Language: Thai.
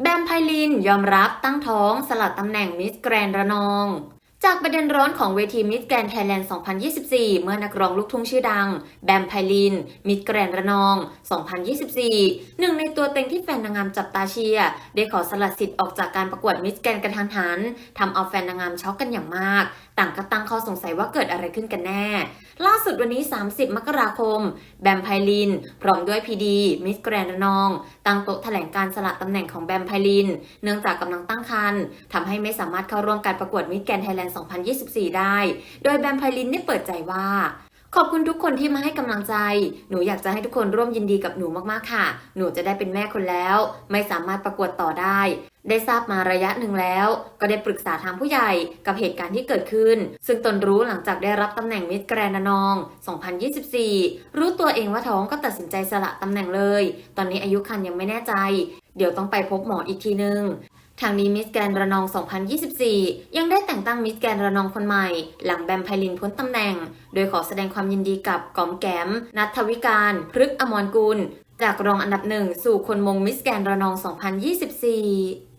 แบมไพลินยอมรับตั้งท้องสลัดตำแหน่งมิสแกรนระนอง จากประเด็นร้อนของเวทีมิสแกรนไทยแลนด์ 2024 เมื่อนักร้องลูกทุ่งชื่อดัง แบมไพลิน มิสแกรนระนอง 2024 หนึ่งในตัวเต็งที่แฟนนางงามจับตาเชียร์ได้ขอสลัดสิทธิ์ออกจากการประกวดมิสแกรนกันทันหันทำเอาแฟนนางงามช็อกกันอย่างมาก ต่างก็ตั้งข้อสงสัยว่าเกิดอะไรขึ้นกันแน่ ล่าสุดวันนี้ 30 มกราคม แบมไพลิน พร้อมด้วยพีดีมิสแกรนระนอง ตั้งโต๊ะแถลงการสละตำแหน่งของแบมไพลิน เนื่องจากกำลังตั้งครรภ์ทำให้ไม่สามารถเข้าร่วมการประกวดมิสแกรนไทยแลนด์2024 ได้ โดยแบมไพลินได้เปิดใจว่า ขอบคุณทุกคนที่มาให้กำลังใจ หนูอยากจะให้ทุกคนร่วมยินดีกับหนูมากๆค่ะ หนูจะได้เป็นแม่คนแล้ว ไม่สามารถประกวดต่อได้ ได้ทราบมาระยะหนึ่งแล้ว ก็ได้ปรึกษาทางผู้ใหญ่กับเหตุการณ์ที่เกิดขึ้น ซึ่งตนรู้หลังจากได้รับตำแหน่งมิสแกรนนอง 2024 รู้ตัวเองว่าท้องก็ตัดสินใจสละตำแหน่งเลย ตอนนี้อายุครรภ์ยังไม่แน่ใจ เดี๋ยวต้องไปพบหมออีกทีนึง ทางนี้มิสแกรนระนอง 2024 ยังได้แต่งตั้งมิสแกรนระนองคนใหม่ หลังแบมไพลินพ้นตำแหน่ง โดยขอแสดงความยินดีกับกอมแกมนัทวิการ พฤกอมรกุล จากรองอันดับหนึ่งสู่คนมงมิสแกรนระนอง 2024